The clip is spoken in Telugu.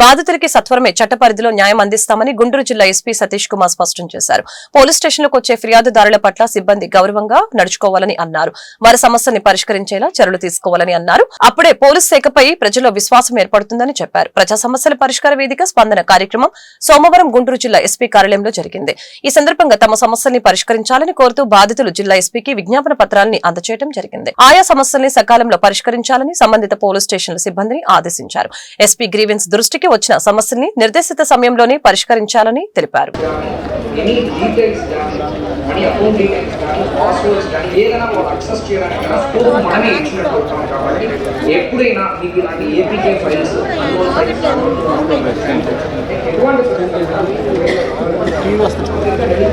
బాధితులకి సత్వరమే చట్ట పరిధిలో న్యాయం అందిస్తామని గుంటూరు జిల్లా ఎస్పీ సతీష్ కుమార్ స్పష్టం చేశారు. పోలీస్ స్టేషన్లకు వచ్చే ఫిర్యాదుదారుల పట్ల సిబ్బంది గౌరవంగా నడుచుకోవాలని అన్నారు. వారి సమస్యని పరిష్కరించేలా చర్యలు తీసుకోవాలని అన్నారు. అప్పుడే పోలీస్ శాఖపై ప్రజల్లో విశ్వాసం ఏర్పడుతుందని చెప్పారు. ప్రజా సమస్యల పరిష్కార వేదిక స్పందన కార్యక్రమం సోమవారం గుంటూరు జిల్లా ఎస్పీ కార్యాలయంలో జరిగింది. ఈ సందర్భంగా తమ సమస్యల్ని పరిష్కరించాలని కోరుతూ బాధితులు జిల్లా ఎస్పీకి విజ్ఞాపన పత్రాన్ని అందజేయడం జరిగింది. ఆయా సమస్యల్ని సకాలంలో పరిష్కరించాలని సంబంధిత పోలీస్ స్టేషన్ల సిబ్బందిని ఆదేశించారు. ఎస్పీ గ్రీవెన్స్ దృష్టికి వచ్చిన సమస్యల్ని నిర్దేశిత సమయంలోనే పరిష్కరించాలని తెలిపారు. ఎప్పుడైనా మీకు ఇలాంటి ఏపీకే ఫైల్స్